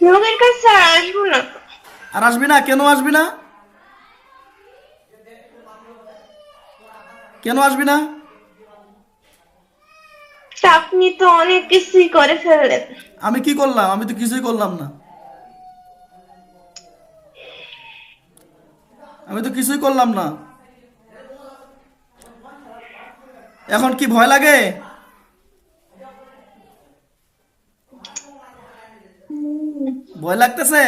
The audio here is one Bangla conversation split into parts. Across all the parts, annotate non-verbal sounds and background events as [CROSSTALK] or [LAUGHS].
রোগের কাছে আর আসব না আর আসবি না? কেন আসবি না? কেন আসবি না? আপনি তো অনেক কিছুই করে ফেললেন। আমি কি করলাম? আমি তো কিছুই করলাম না। আমি তো কিছুই করলাম না। এখন কি ভয় লাগে? ভয় লাগতেছে?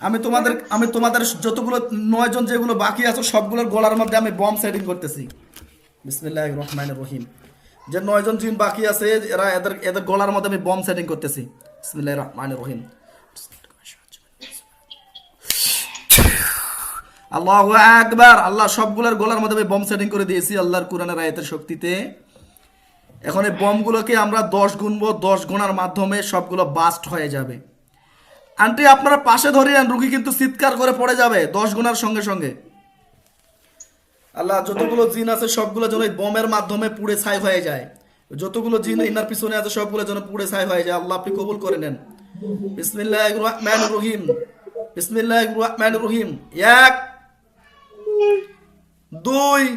আমি তোমাদের আমি তোমাদের যতগুলো নয় জন যেগুলো বাকি আছে, সবগুলোর গলার মধ্যে আমি বম সেটিং করতেছি। বিসমিল্লাহ রহমান রহিম। যে নয় জন জিন বাকি আছে, এরা এদের এদের গলার মধ্যে আমি বম সেটিং করতেছি। বিসমিল্লাহ রহমান রহিম। আল্লাহ আকবার! আল্লাহ সবগুলোর গলার মধ্যে আমি বম সেটিং করে দিয়েছি আল্লাহর কোরআনের আয়াতের শক্তিতে। এখন এই বমগুলোকে আমরা দশ গুনবো, দশ গুণার মাধ্যমে সবগুলো বাস্ট হয়ে যাবে। আন্টি আপনারা পাশে ধরে ধরিয়ে রুগী কিন্তু চিৎকার করে পড়ে যাবে, দশ গুণার সঙ্গে সঙ্গে। আল্লাহ, যতগুলো জিন আছে, সবগুলো যেন বমের মাধ্যমে পুড়ে ছাই হয়ে যায়। যতগুলো জিন ইনার পিছনে আছে, সবগুলো যেন পুড়ে ছাই হয়ে যায়। আল্লাহ, আপনি কবুল করে নেন। বিসমিল্লাহ রহমান রহিম। বিসমিল্লাহ রহমান রহিম। এক, দুই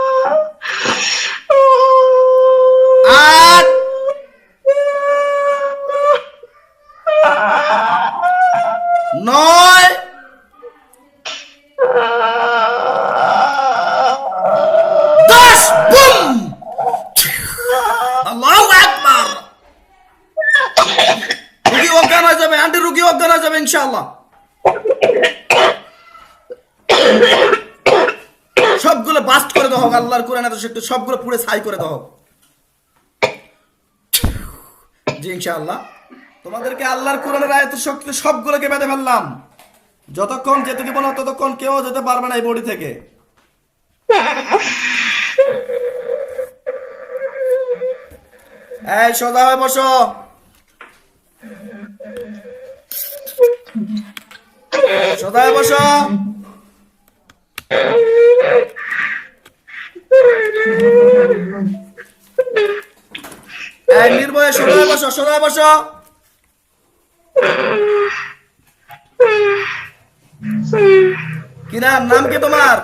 আল্লাহর কোরআন সবগুলো ছাই করে দাও। তোমাদেরকে আল্লাহর কোরআনের আয়াত শক্তি সবগুলোকে বেঁধে ফেললাম। যতক্ষণ যেতে দিব না ততক্ষণ কেউ যেতে পারবে না এই বডি থেকে। এই হয়ে বসো। সোজা হয়ে বসো। নির্ভয়ে সোজা হয়ে বসো সোজা হয়ে বসো। কি নাম? নাম কি তোমার?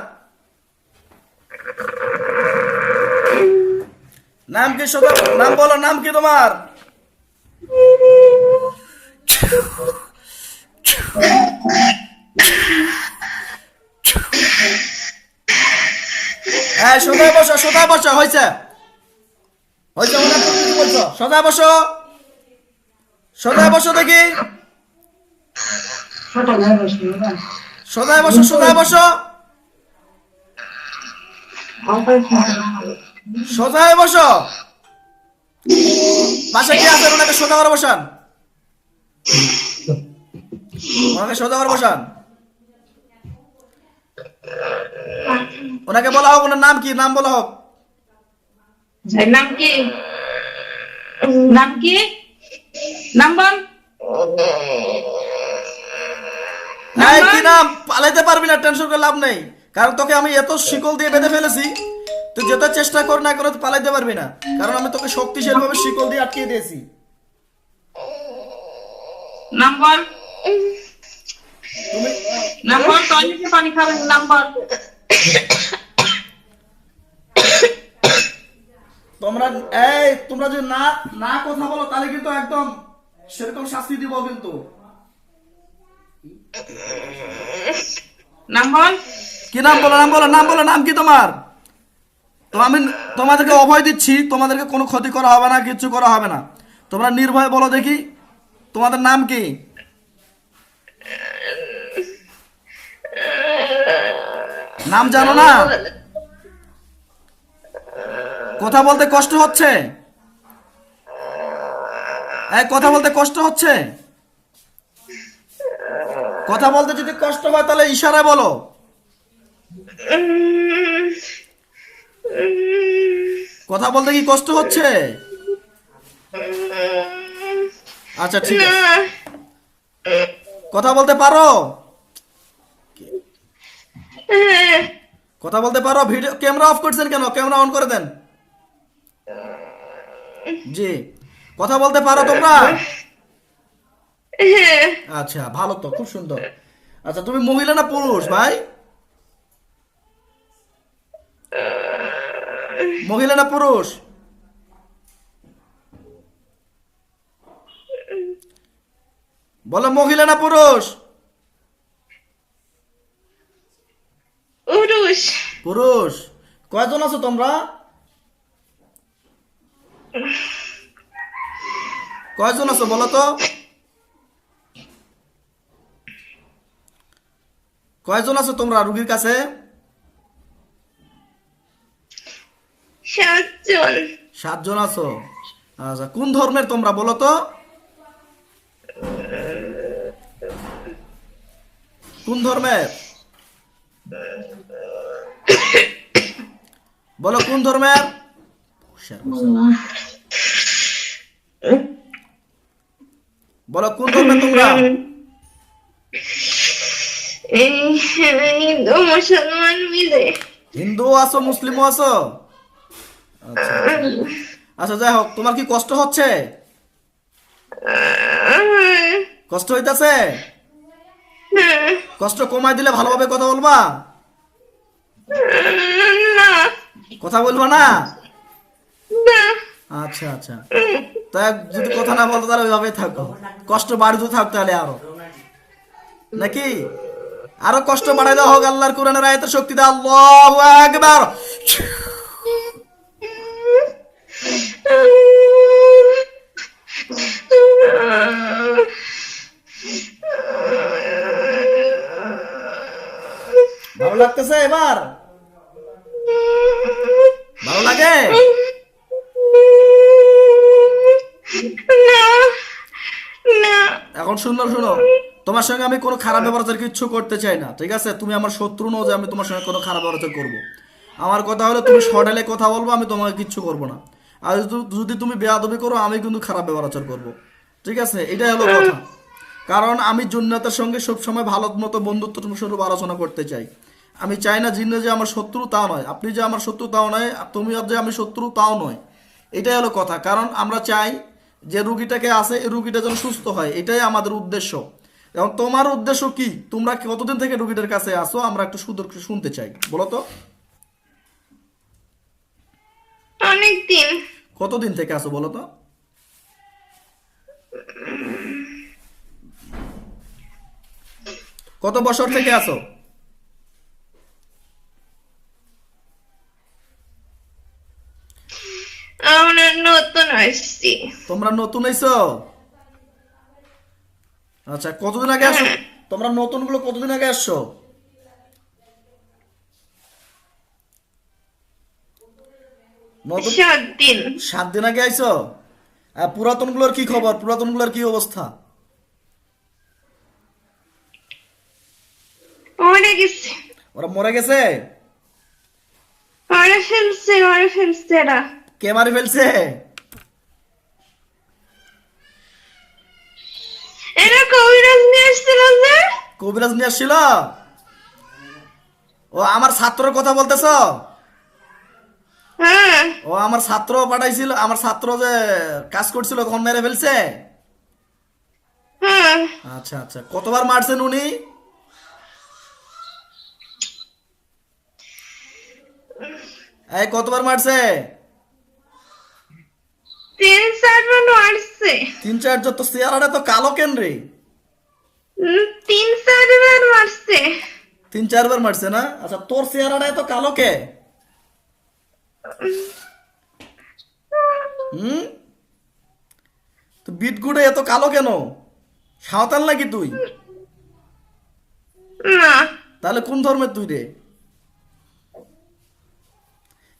নাম কি সোজা নাম বলো, নাম কি তোমার? [LAUGHS] হ্যাঁ সোজা বসো সোজা বসো, হয়েছে। হয়েছে মনে বলছো? দেখি। কি আছে? ওনাকে সোজা করে বসান। ওনাকে সোজা করে বসান। ওনাকে বলা হোক ওনার নাম কি? নাম বলা হোক। নাম কি? নাম কি? নাম বল। কি নাম? পালাইতে পারবি না টেনশন করে লাভ নেই। কারণ তোকে আমি এত শিকল দিয়ে বেঁধে ফেলেছি তুই যেতে চেষ্টা কর না করে পালাইতে পারবি না। কারণ আমি তোকে শক্তিশালী ভাবে শিকল দিয়ে আটকিয়ে দিয়েছি। নাম বল। তুমি নাম বল। টয়লেটে পানি খাবেন নাম বল তোমরা এই তোমরা যদি না না কথা বলো তাহলে কিন্তু একদম সেরকম শাস্তি দিব কিন্তু। নাম বল। কি নাম বলো নাম বলো নাম বলো নাম কি তোমার? তো আমি তোমাদেরকে অভয় দিচ্ছি তোমাদেরকে কোনো ক্ষতি করা হবে না কিচ্ছু করা হবে না। তোমরা নির্ভয় বলো দেখি তোমাদের নাম কি? নাম জানো না? কথা বলতে কষ্ট হচ্ছে? কথা বলতে কষ্ট হচ্ছে? কথা বলতে যদি কষ্ট হয়, তাহলে ইশারা বলো। কথা বলতে কি কষ্ট হচ্ছে? আচ্ছা ঠিক আছে। কথা বলতে পারো? কথা বলতে পারো, ভিডিও ক্যামেরা অফ করছেন কেন? ক্যামেরা অন করে দেন। জি, কথা বলতে পারো তোমরা? আচ্ছা ভালো তো, খুব সুন্দর। আচ্ছা তুমি মহিলা না পুরুষ, ভাই? মহিলা না পুরুষ? বলো, মহিলা না পুরুষ? পুরুষ। পুরুষ। কয়জন আছো তোমরা? কয়জন আছো বলো তো? কয়জন আছো তোমরা রুগীর কাছে? সাতজন। সাতজন আছো। আচ্ছা কোন ধর্মের তোমরা বলো তো? কোন ধর্মের? বলো, কোন ধর্মের? বলো, কোন ধর্মের তোমরা? হিন্দু মুসলমান মিলে হিন্দু আছো, মুসলিমও আছো? আচ্ছা আচ্ছা। যাই হোক, তোমার কি কষ্ট হচ্ছে? কষ্ট হইতাছে? কষ্ট কমাই দিলে ভালোভাবে কথা বলবা না কথা বলব না? আচ্ছা আচ্ছা। তা যদি কথা না বলতো তাহলে ওইভাবে থাকো। কষ্ট বাড়িতে থাক তাহলে আরও। নাকি? আরও কষ্ট বাড়াই দেওয়া হোক আল্লাহর কোরআনের আয়াতের শক্তিতে আল্লাহু আকবার। ভালো লাগতেছে এবার? লাগে? এখন শুনো শুনো। তোমার সঙ্গে আমি কোনো খারাপ ব্যবহার কিচ্ছু করতে চাই না ঠিক আছে? তুমি আমার শত্রু নও যে আমি তোমার সঙ্গে কোনো খারাপ ব্যবহার করব। আমার কথা হলো তুমি সডেলে কথা বলব আমি তোমাকে কিচ্ছু করব না। আর যদি- যদি তুমি বেয়াদবি করো আমি কিন্তু খারাপ ব্যবহার করব। ঠিক আছে? এটাই হলো কথা। কারণ আমি জুন্নাতের সঙ্গে সবসময় ভালো মতো বন্ধুত্ব স্বরূপ আলোচনা করতে চাই। আমি চাই না জিন্ন যে আমার শত্রু তাও নয়। আপনি যে আমার শত্রু তাও নয় আর তুমি যে আমি শত্রু তাও নয়। এটাই হলো কথা। কারণ আমরা চাই যে রুগীটাকে আছে এই রুগীটা যেন সুস্থ হয়। এটাই আমাদের উদ্দেশ্য। এবং তোমার উদ্দেশ্য কি? তোমরা কতদিন থেকে রুগীটার কাছে আসো? আমরা একটু সুন্দর শুনতে চাই। বলো তো। অনেক দিন কতদিন থেকে আসো বলো তো? কত বছর থেকে আসো আমরা নতুন আসছি তোমরা নতুন হইছো? আচ্ছা কতদিন আগে আসো? তোমরা নতুনগুলো কতদিন আগে আসছো? সাত দিন। আগে আইছো? পুরাতনগুলোর কি খবর? পুরাতনগুলোর কি অবস্থা? ওরা মরে গেছে? মারা ফেলছে মারা ফেলছে কে মারি ফেলছে এরা কবিরাজ নিয়ে আসছিল যে কবিরাজ নিয়ে আসছিল? ও আমার ছাত্রর কথা বলতেছ? হ্যাঁ। ও আমার ছাত্র পাঠাইছিল আমার ছাত্র যে কাজ করছিল মেরে ফেলছে? হ্যাঁ। আচ্ছা আচ্ছা। কতবার মারছেন উনি? এই কতবার মারছে? তিন চারবার মারছে। তিন চার যত চেয়ারাটা তো কালো কেন রে? তিন চারবার মারছে। তিন চারবার মারছে না? আচ্ছা তোর চেহারাটা এত কালো কে? হুম? তো বিটগুড়ে এত কালো কেন? সাঁওতাল নাকি তুই? না। তাহলে কোন ধর্মের তুই রে?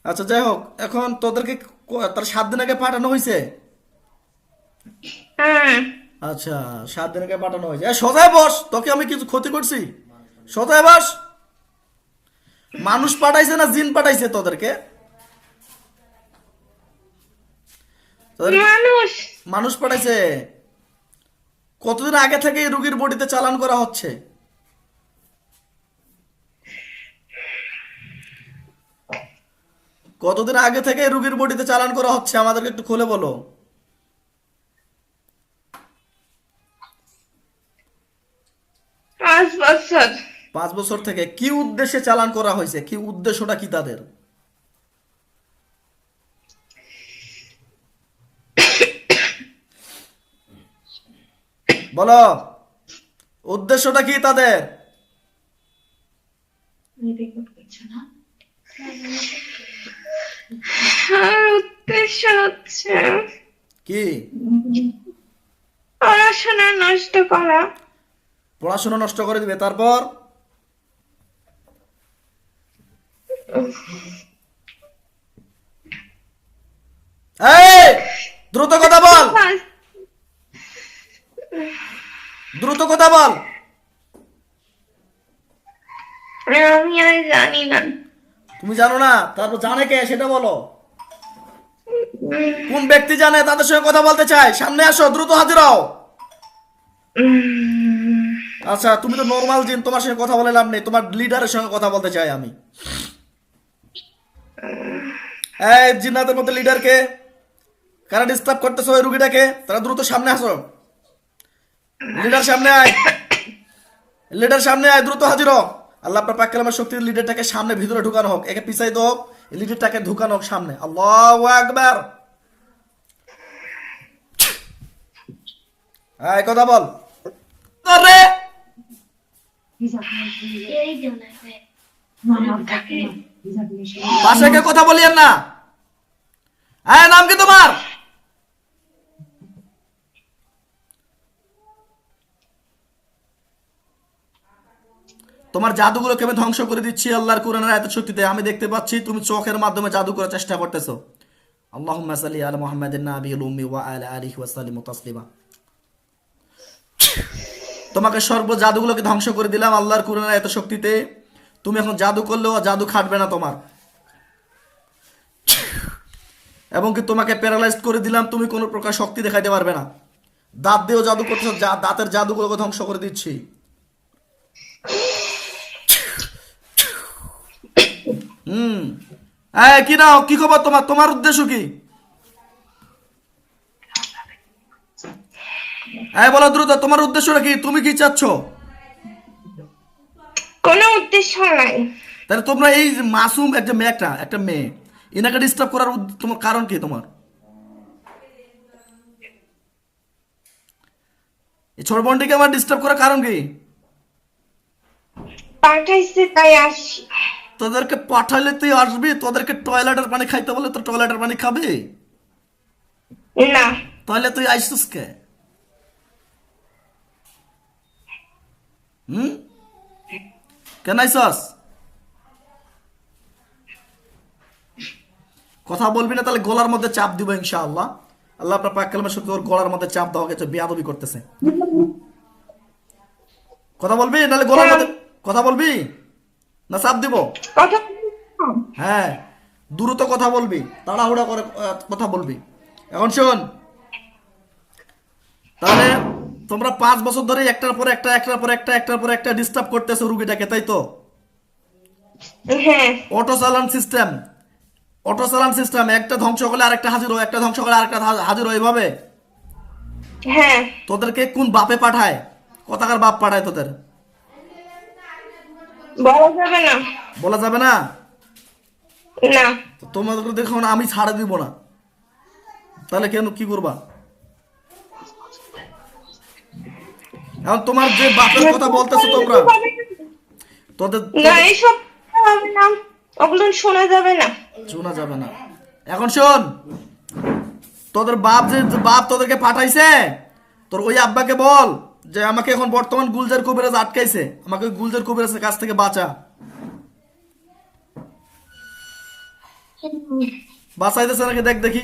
আচ্ছা যাই হোক এখন তোদেরকে তার সাত দিন আগে পাঠানো হয়েছে। হ্যাঁ। আচ্ছা সাত দিন আগে পাঠানো হয়েছে। এ, সোজায় বস তোকে আমি কিছু ক্ষতি করছি? সোজায় বস। মানুষ পাঠাইছে না জিন পাঠাইছে তোদেরকে? মানুষ। মানুষ পাঠাইছে? কতদিন আগে থেকে এই রুগীর বডিতে চালান করা হচ্ছে? কতদিন আগে থেকে রুগীর বডিতে চালান করা হচ্ছে? আমাদেরকে একটু খুলে বলো পাঁচ বছর পাঁচ বছর থেকে কি উদ্দেশ্যে চালান করা হয়েছে? কি উদ্দেশ্যটা কি তাদের? বলো উদ্দেশ্যটা কি তাদের? উদ্দেশ্য হচ্ছে কি? পড়াশোনা নষ্ট করা। পড়াশোনা নষ্ট করে দিবে তারপর? দ্রুত কথা বল। দ্রুত কথা বল। জানি না। তুমি জানো না তারপর জানে কে সেটা বলো। কোন ব্যক্তি জানে তাদের সঙ্গে কথা বলতে চায়? সামনে আসো দ্রুত হাজির হও। আচ্ছা তুমি তো নর্মাল জিন, তোমার সঙ্গে কথা বলে লাভ নেই, তোমার লিডারের সঙ্গে কথা বলতে চাই আমি। এই জিন্নাতের মধ্যে লিডারকে কারা ডিস্টার্ব করতেছো ওই রুগীটাকে? তারা দ্রুত সামনে আসো। লিডার সামনে আয়। লিডার সামনে আয়, দ্রুত হাজির হোক আল্লাহ আপনার পাক কালামের শক্তির লিডারটাকে সামনে, ভিতরে ঢুকানো হোক। একে পিছাইতে হোক লিডারটাকে ঢুকানো হোক সামনে। আল্লাহু আকবার। আয় কথা বল। আরে! পাশে কথা বলিয়েন না। হ্যাঁ নাম কি তোমার? তোমার জাদুগুলোকে আমি ধ্বংস করে দিচ্ছি আল্লাহর কোরআনের আয়াতের শক্তিতে। আমি দেখতে পাচ্ছি তুমি চোখের মাধ্যমে জাদু করার চেষ্টা করতেছো। আল্লাহুম্মা সাল্লি আলা মুহাম্মাদিন নাবিয়িল উম্মি ওয়া আলা আলিহি ওয়া সাল্লিম তাসলিমা। তোমাকে সর্ব জাদুগুলোকে ধ্বংস করে দিলাম আল্লাহর কোরআনের এত শক্তিতে। তুমি এখন জাদু করলেও জাদু খাটবে না তোমার। এবং কি তোমাকে প্যারালাইজ করে দিলাম, তুমি কোনো প্রকার শক্তি দেখাইতে পারবে না। দাঁত দিয়েও জাদু করতেছো দাঁতের জাদুগুলোকে ধ্বংস করে দিচ্ছি। হুম। কি নাও? কি খবর তোমার? তোমার উদ্দেশ্য কি? এই বলো দ্রুত তোমার উদ্দেশ্যটা কি? তুমি কি চাচ্ছ? কোনো উদ্দেশ্য নাই। তাহলে তোমরা এই মাসুম একটা মেয়ে একটা একটা মেয়ে এনাকে ডিস্টার্ব করার তোমার কারণ কি তোমার? এই ছোট বোনটিকে আমার ডিস্টার্ব করার কারণ কি? পাঠাইছে তাই আসি তোদেরকে পাঠাইলে তুই আসবি তোদেরকে টয়লেটের পানি খাইতে বলে তো টয়লেটের পানি খাবি? না। তাহলে তুই আইসিস কে? হুম? কেন আইসস? কথা বলবি না তাহলে গলার মধ্যে চাপ দিব ইনশাআল্লাহ। আল্লাহ আপনার পাক কালামের ওর গলার মধ্যে চাপ দেওয়া গেছে বেয়াদবি করতেছে। কথা বলবি? নাহলে গলার মধ্যে কথা বলবি? না চাপ দিব? হ্যাঁ দ্রুত কথা বলবি তাড়াহুড়া করে কথা বলবি। এখন শোন। তাহলে তোমরা পাঁচ বছর ধরে একটার পর একটা একটার পর একটা একটার পর একটা ডিস্টার্ব করতেছো রুগীটাকে তাই তো? হ্যাঁ। অটো চালান সিস্টেম অটো চালান সিস্টেম একটা ধ্বংস করলে আরেকটা হাজির হয় একটা ধ্বংস করলে আরেকটা হাজির হয় এভাবে? হ্যাঁ। তোদেরকে কোন বাপে পাঠায়? কথাকার বাপ পাঠায় তোদের? বলা যাবে না। বলা যাবে না? না। তো তোমাদেরকে দেখুন আমি ছাড়ে দিব না। তাহলে কেন কি করবা? এখন তোমার যে বাপের কথা বলতেছো তোমরা তোদের না এইসব হবে না। ওগুলো শোনা যাবে না। শোনা যাবে না। এখন শোন তোদের বাপ যে যে বাপ তোদেরকে পাঠাইছে তোর ওই আব্বাকে বল যে আমাকে এখন বর্তমান গুলজার কবিরাজ আটকাইছে। আমাকে ওই গুলজার কবিরাজের কাছ থেকে বাঁচা। বাঁচাইতেছে নাকি দেখ দেখি।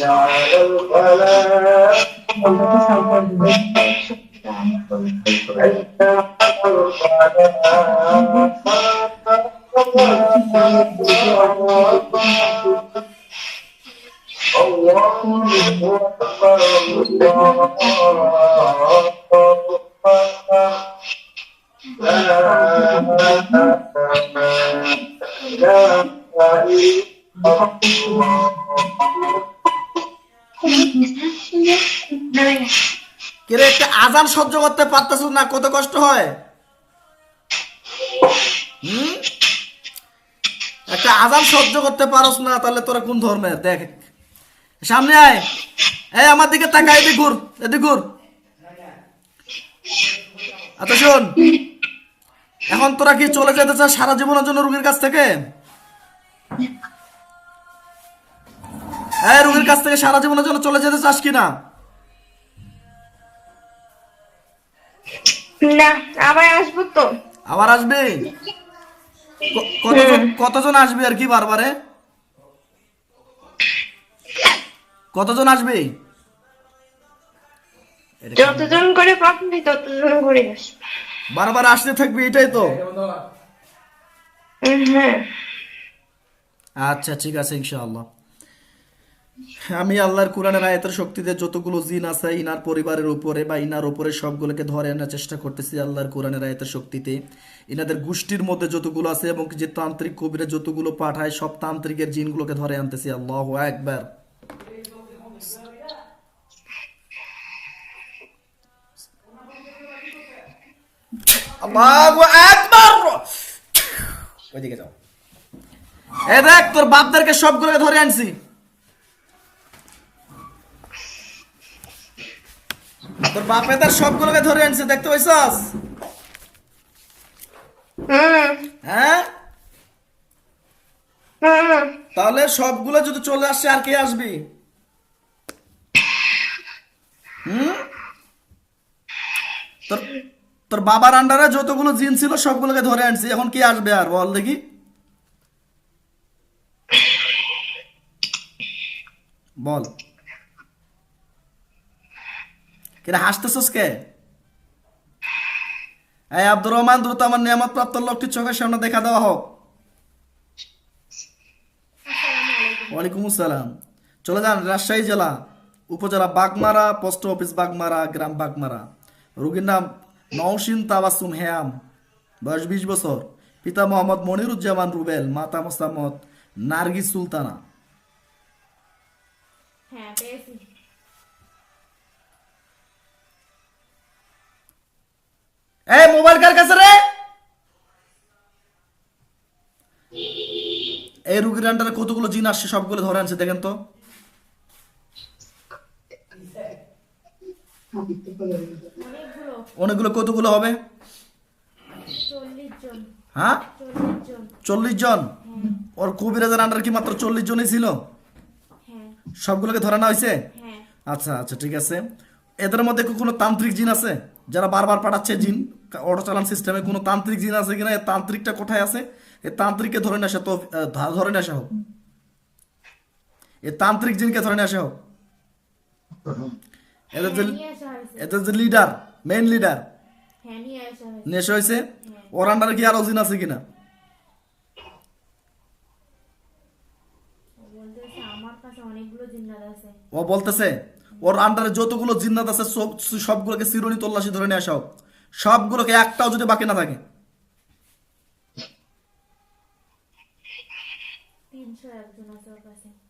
الله أكبر الله أكبر কিরে একটা সহ্য করতে পারতেছ না, কত কষ্ট হয়? একটা আজান সহ্য করতে পারস না, তাহলে তোরা কোন ধর্মের দেখ। সামনে আয়। এই, আমার দিকে তাকা এদিক ঘুর এদিক ঘুর। আচ্ছা শোন। এখন তোরা কি চলে যেতে চাস সারা জীবনের জন্য রুগীর কাছ থেকে? এই, রুগীর কাছ থেকে সারা জীবনের জন্য চলে যেতে চাস কি না আবার আসব তো। আবার আসবে? কতজন কতজন আসবে আর কি বারবারে? কতজন আসবে? যতজন করে পাবি ততজন করে আসব। বারবার আসতে থাকবে এটাই তো। হ্যাঁ। আচ্ছা ঠিক আছে ইনশাআল্লাহ। আমি আল্লাহর কোরআনের আয়াতের শক্তিতে যতগুলো জিন আছে ইনার পরিবারের উপরে বা ইনার উপরে সবগুলোকে ধরে আনার চেষ্টা করতেছি আল্লাহর কোরআনের আয়াতের শক্তিতে। ইনাদের গোষ্ঠীর মধ্যে যতগুলো আছে এবং যে তান্ত্রিক কবিরা যতগুলো পাঠায়, সব তান্ত্রিকের জিনগুলোকে ধরে আনতেছি। আল্লাহ একবার এ দেখ, তোর বাপদেরকে সবগুলোকে ধরে আনছি। তোর বাপেদের সবগুলোকে ধরে আনছি দেখতে পাইছস? হুম হ্যাঁ? তাহলে সবগুলো যদি চলে আসে আর কে আসবি? হুম? তোর তোর বাবার আন্ডারে যতগুলো জিন ছিল সবগুলোকে ধরে আনছি। এখন কি আসবে আর বল দেখি। বল। কিরে হাসতেছস কে? এই আব্দুর রহমান দ্রুত আমার নিয়ামত প্রাপ্ত লোকটি চোখের সামনে দেখা দেওয়া হোক। ওয়ালাইকুম আসসালাম। চলে যান রাজশাহী জেলা উপজেলা বাগমারা পোস্ট অফিস বাগমারা গ্রাম বাগমারা। রোগীর নাম নওশিন তাবাসুম হেয়াম বয়স বিশ বছর। পিতা মোহাম্মদ মনিরুজ্জামান রুবেল মাতা মোসাম্মদ নার্গিস সুলতানা। হ্যাঁ এই মোবাইল কার কাছে রে? এই রুগীর আন্ডারে কতগুলো জিন আসছে সবগুলো ধরে আনছে দেখেন তো। অনেকগুলো কতগুলো হবে? হ্যাঁ? চল্লিশ জন। ওর কবিরাজের আন্ডার কি মাত্র চল্লিশ জনই ছিল? হ্যাঁ। সবগুলোকে ধরে না হয়েছে? হ্যাঁ। আচ্ছা আচ্ছা ঠিক আছে। এদের মধ্যে কোনো তান্ত্রিক জিন আছে? যারা বারবার পাঠাচ্ছে জিন অটো চালান সিস্টেমে কোনো তান্ত্রিক জিন আছে কিনা এই তান্ত্রিকটা কোথায় আছে? এই তান্ত্রিককে ধরে নিয়ে আসা তো ধরে নিয়ে আসা হোক। এই তান্ত্রিক জিনকে ধরে নিয়ে আসা হোক। এদের যে হ্যাঁ, এদের যে লিডার মেইন লিডার হ্যাঁ আসা হয়েছে। হয়েছে। ওর আন্ডারে কি আরও জিন আছে কিনা? ও বলতেছে ওর আন্ডারে যতগুলো জিন্নাত আছে সবগুলোকে সিরুনি তল্লাশি ধরে নিয়ে আসা হোক। সবগুলোকে একটাও যদি বাকি না থাকে।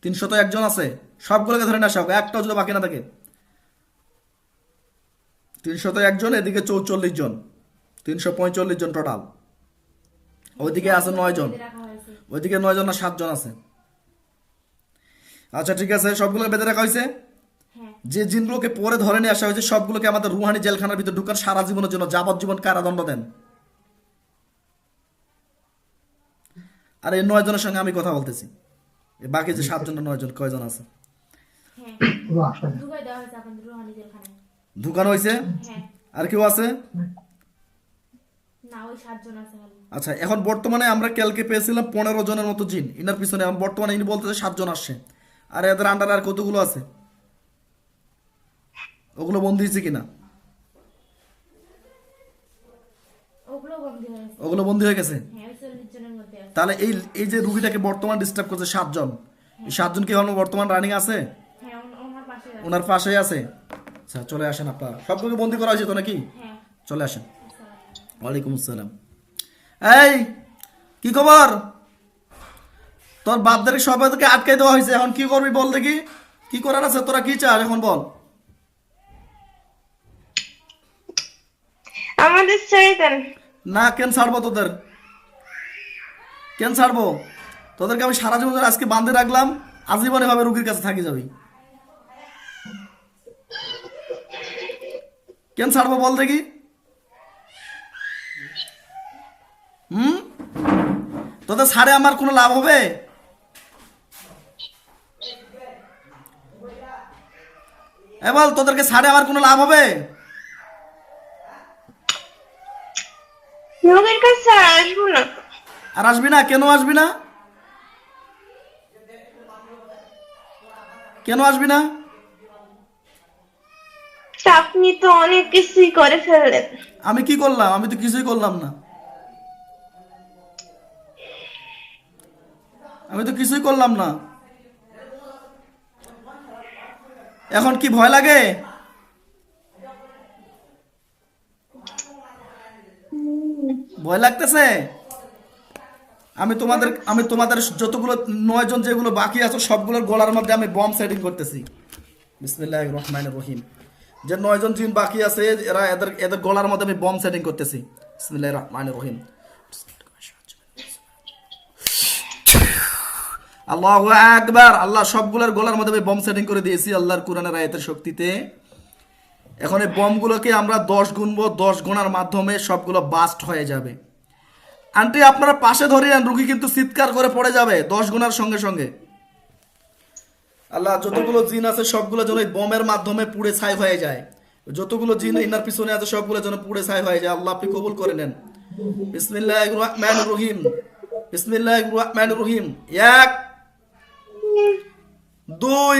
তিনশত একজন আছে। সবগুলোকে ধরে আসা হোক, একটাও যদি বাকি না থাকে। তিনশত একজন, এদিকে চৌচল্লিশ জন। তিনশো পঁয়চল্লিশ জন টোটাল ওইদিকে আছে নয় জন। ওইদিকে নয় জন না সাতজন আছে। আচ্ছা ঠিক আছে সবগুলো বেঁধে রাখা হয়েছে। যে জিনগুলোকে পরে ধরে নিয়ে আসা হয়েছে সবগুলোকে আমাদের রুহানি জেলখানার ভিতরে ঢুকান সারা জীবনের জন্য যাবজ্জীবন কারাদণ্ড দেন। আর এই নয় জনের সঙ্গে আমি কথা বলতেছি। বাকি যে সাতজন নয় জন কয়জন আছে? হ্যাঁ। ঢুকানো হয়েছে? হ্যাঁ। আর কেউ আছে? আচ্ছা এখন বর্তমানে আমরা কালকে পেয়েছিলাম পনেরো জনের মতো জিন। ইনার পিছনে বর্তমানে ইনি বলতেছে সাতজন আসছে। আর এদের আন্ডার আর কতগুলো আছে? ওগুলো বন্ধ হয়েছে কিনা? ওগুলো বন্দি বন্ধ হয়ে গেছে? হ্যাঁ তাহলে এই এই যে রুগীটাকে বর্তমান ডিস্টার্ব করছে সাতজন এই সাতজন কি এখন বর্তমান রানিং আছে? হ্যাঁ ওনার পাশে আছে। পাশেই আছে? আচ্ছা চলে আসেন আপনারা। সবগুলো বন্দি করা হয়েছে তো নাকি? হ্যাঁ। চলে আসেন। ওয়ালাইকুম আসসালাম। এই কি খবর? তোর বাপদের সবাইকে আটকাই দেওয়া হয়েছে এখন কি করবি বল দেখি? কি করার আছে? তোরা কি চাস? এখন বল। আমাদের ছেড়ে দেন। না, কেন ছাড়বো তোদের? কেন ছাড়বো? তোদেরকে আমি সারা জীবন আজকে বাঁধে রাখলাম, আজীবন এভাবে রুগীর কাছে থাকি যাবি। কেন ছাড়বো বল দেখি। হুম? তোদের ছাড়ে আমার কোনো লাভ হবে? এ বল, তোদেরকে ছাড়ে আমার কোনো লাভ হবে? রোগীর কাছে আসব না। আর আসবি না? কেন আসবি না? কেন আসবি না? আপনি তো অনেক কিছুই করে ফেললেন। আমি কি করলাম? আমি তো কিছুই করলাম না। আমি তো কিছুই করলাম না। এখন কি ভয় লাগে? ভয় লাগতেছে? আমি তোমাদের আমি তোমাদের যতগুলো নয় জন যেগুলো বাকি আছে, সবগুলোর গলার মধ্যে আমি বম সেটিং করতেছি। বিসমিল্লাহ রহমান রহিম। যে নয়জন জিন বাকি আছে, এরা এদের এদের গলার মধ্যে আমি বম সেটিং করতেছি। বিসমিল্লাহ রহমান রহিম। আল্লাহ একবার আল্লাহ সবগুলোর গলার মধ্যে আমি বম সেটিং করে দিয়েছি আল্লাহর কোরআনের আয়াতের শক্তিতে। এখন এই বমগুলোকে আমরা দশ গুনবো, দশ গোনার মাধ্যমে সবগুলো বাস্ট হয়ে যাবে। আন্টি আপনারা পাশে ধরিয়েন রুগী কিন্তু চিৎকার করে পড়ে যাবে, দশ গুনার সঙ্গে সঙ্গে। আল্লাহ, যতগুলো জিন আছে, সবগুলো যেন বমের মাধ্যমে পুড়ে ছাই হয়ে যায়। যতগুলো জিন ইনার পিছনে আছে, সবগুলো যেন পুড়ে ছাই হয়ে যায়। আল্লাহ, আপনি কবুল করে নেন। বিসমিল্লাহ রহমান রহিম। বিসমিল্লাহ রহমান রহিম। এক, দুই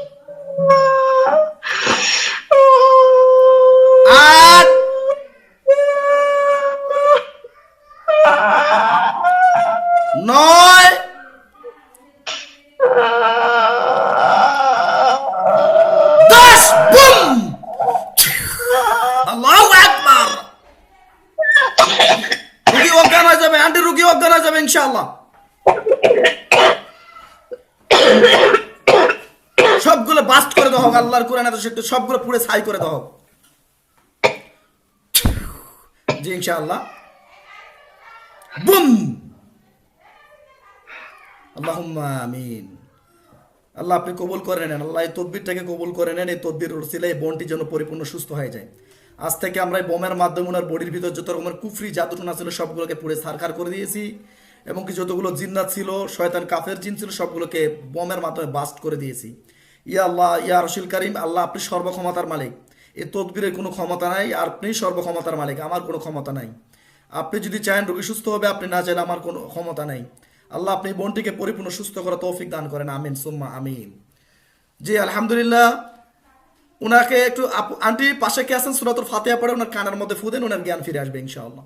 ইনশাআল্লাহ। সবগুলো বাস্ট করে হোক, আল্লাহর কোরআন এত শক্তি, সবগুলো পুরো ছাই করে হোক। জি, ইনশাআল্লাহ। বুম! আল্লাহুম্মা আমিন। আল্লাহ আপনি কবুল করে নেন, আল্লাহ এই তদবিরটাকে কবুল করে নেন, এই তদবির উরসিলে এই বনটি যেন পরিপূর্ণ সুস্থ হয়ে যায়। আজ থেকে আমরা এই বোমের মাধ্যমে ওনার বডির ভিতর যত রকমের কুফরি, জাদুটনা ছিল সবগুলোকে পুড়ে সারকার করে দিয়েছি। এবং কি যতগুলো জিন্নাত ছিল, শয়তান কাফের জিন ছিল, সবগুলোকে বোমের মাধ্যমে বাস্ট করে দিয়েছি। ইয়া আল্লাহ, ইয়া রসুল করিম, আল্লাহ আপনি সর্বক্ষমতার মালিক। এই তদবিরের কোনো ক্ষমতা নাই, আর আপনি সর্বক্ষমতার মালিক, আমার কোনো ক্ষমতা নাই। আপনি যদি চান রোগী সুস্থ হবে, আপনি না চাইলে আমার কোনো ক্ষমতা নাই। আল্লাহ আপনি বোনটিকে পরিপূর্ণ সুস্থ করা তৌফিক দান করেন, আমিন, সুম্মা, আমিন। জি, আলহামদুলিল্লাহ। ওনাকে একটু আন্টি, পাশে কে আছেন? সুরাতুল ফাতেহা পড়ে ওনার কানের মধ্যে ফুদেন ওনার জ্ঞান ফিরে আসবে, ইনশাআল্লাহ।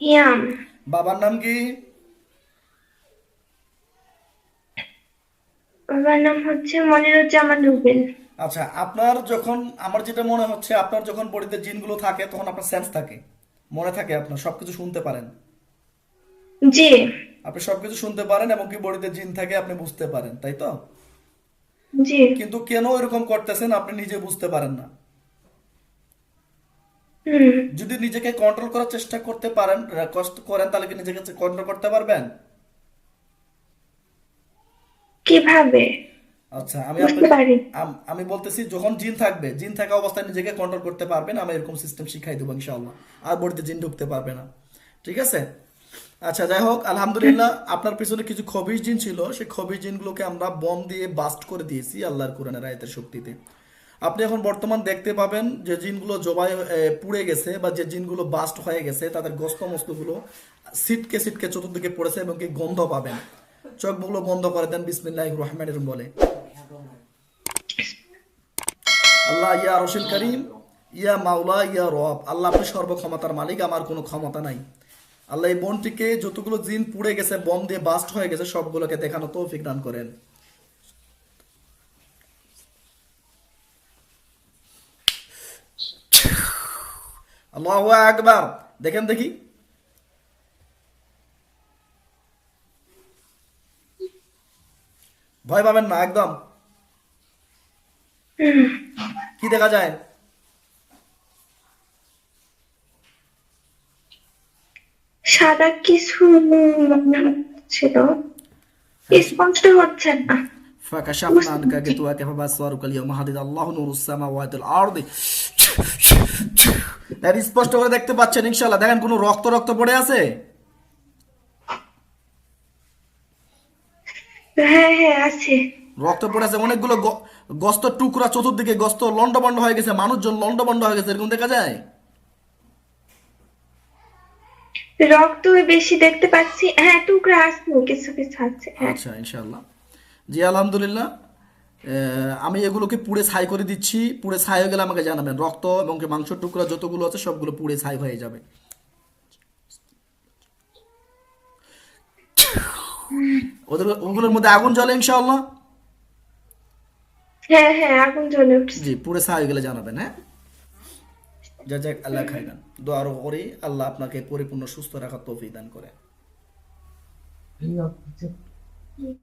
ইয়াম বাবার নাম কি? বাবার নাম হচ্ছে মনিরুজ্জামান রুবেল। আচ্ছা আপনার যখন আমার যেটা মনে হচ্ছে আপনার যখন বডিতে জিনগুলো থাকে তখন আপনার সেন্স থাকে। মনে থাকে আপনার সবকিছু শুনতে পারেন। জি। আপনি সবকিছু শুনতে পারেন এবং কি বডিতে জিন থাকে আপনি বুঝতে পারেন তাই তো? জি। কিন্তু কেন এরকম করতেছেন আপনি নিজে বুঝতে পারেন না। যদি নিজেকে কন্ট্রোল করার চেষ্টা করতে পারেন কষ্ট করেন তাহলে কি নিজেকে কন্ট্রোল করতে পারবেন? কীভাবে? আচ্ছা আমি। আমি বলতেছি যখন জিন থাকবে জিন থাকা অবস্থায় নিজেকে কন্ট্রোল করতে পারবেন আমি এরকম সিস্টেম শিখাই দেবো ইনশাআল্লাহ। আর বডিতে জিন ঢুকতে পারবে না। ঠিক আছে? আচ্ছা যাই হোক আলহামদুলিল্লাহ আপনার পিছনে কিছু খবির জিন ছিল সেই খবির জিনগুলোকে আমরা বম দিয়ে বাস্ট করে দিয়েছি আল্লাহর কোরআনের আয়াতের শক্তিতে। আপনি এখন বর্তমান দেখতে পাবেন যে জিনগুলো জবাই পুড়ে গেছে বা যে জিনগুলো বাস্ট হয়ে গেছে, তাদের গস্ত মস্তগুলো সিটকে সিটকে চতুর্দিকে পড়েছে এবং কি গন্ধ পাবেন। চোখগুলো বন্ধ করে দেন বিসমিল্লাহ রহমান বলে। আল্লাহ, ইয়া রশিদ করিম, ইয়া মাওলা, ইয়া রব, আল্লাহ আপনি সর্বক্ষমতার মালিক, আমার কোনো ক্ষমতা নাই। আল্লাহ এই বনটিকে যতগুলো জিন পুড়ে গেছে বম দিয়ে বাস্ট হয়ে গেছে, সবগুলোকে দেখানো তৌফিক দান করেন। আল্লাহু আকবার। দেখেন দেখি। ভয় পাবেন না একদম। কি দেখা যায়? সাদা কিছু হচ্ছিল। স্পষ্ট হচ্ছে না। فكشفنا عنك غطاءك فبصرك اليوم حديد الله نور السماوات والارض তার স্পষ্ট করে দেখতে পাচ্ছেন ইনশাআল্লাহ দেখেন কোনো রক্ত রক্ত পড়ে আছে হ্যাঁ হ্যাঁ আছে রক্ত পড়ে আছে অনেকগুলো গ- গস্ত টুকরা চতুর্দিকে গস্ত লন্ডবন্ড হয়ে গেছে মানুষজন লন্ডবন্ড হয়ে গেছে এরকম দেখা যায় রক্ত বেশি দেখতে পাচ্ছি হ্যাঁ টুকরা আছে কিছু কিছু আছে হ্যাঁ আচ্ছা ইনশাআল্লাহ জি আলহামদুলিল্লাহ আমি এগুলোকে পুড়ে ছাই করে দিচ্ছি পুড়ে ছাই হয়ে গেলে আমাকে জানাবেন। রক্ত এবং মাংসের টুকরা যতগুলো আছে সবগুলো পুড়ে ছাই হয়ে যাবে। ওদের ওগুলোর মধ্যে আগুন জ্বলে ইনশাআল্লাহ? হ্যাঁ হ্যাঁ আগুন জ্বলে জি পুড়ে ছাই হয়ে গেলে জানাবেন হ্যাঁ? যা যাক আল্লাহ খাইবেন দোয়ারও করি আল্লাহ আপনাকে পরিপূর্ণ সুস্থ রাখার তৌফিক দান করে।